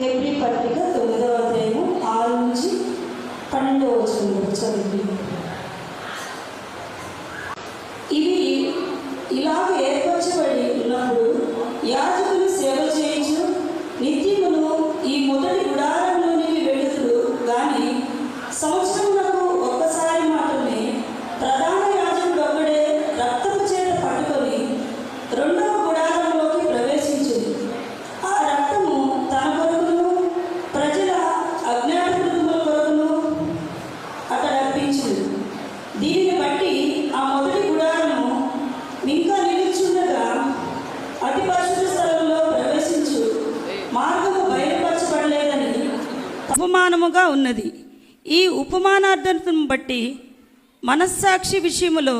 హెబ్రి పత్రిక తొమ్మిదవ అధ్యాయము ఆరు నుంచి పన్నెండవ వచ్చిన చదివి ఇవి ఇలాగ ఏర్పరచబడి ఉన్నప్పుడు యాజకులు సేవ చేయించు నిత్యమును ఈ మొదటి గుడారం ఉపమానముగా ఉన్నది. ఈ ఉపమానార్థం బట్టి మనస్సాక్షి విషయములో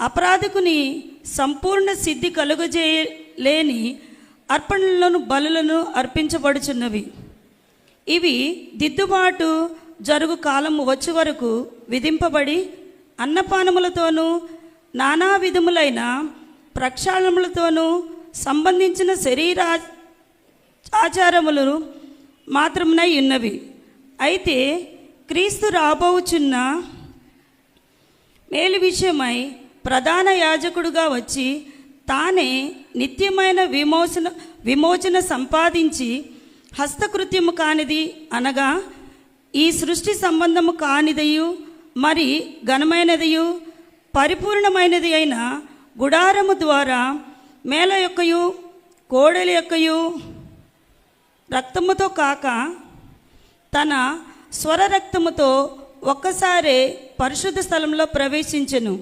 అపరాధకుని సంపూర్ణ సిద్ధి కలుగజేయలేని అర్పణలను బలులను అర్పించబడుచున్నవి. ఇవి దిద్దుబాటు జరుగు కాలం వచ్చే వరకు విధింపబడి అన్నపానములతోనూ నానా విధములైన ప్రక్షాళనములతోనూ సంబంధించిన శరీర ఆచారములను మాత్రమునై ఉన్నవి. అయితే క్రీస్తు రాబోచున్న మేలు విషయమై ప్రధాన యాజకుడుగా వచ్చి తానే నిత్యమైన విమోచన విమోచన సంపాదించి హస్తకృత్యము కానిది అనగా ఈ సృష్టి సంబంధము కానిదయు మరి ఘనమైనదియు పరిపూర్ణమైనది అయిన గుడారము ద్వారా మేల యొక్కయు కోడలి యొక్కయు రక్తముతో కాక తన స్వర రక్తముతో ఒక్కసారే పరిశుద్ధ స్థలంలో ప్రవేశించెను.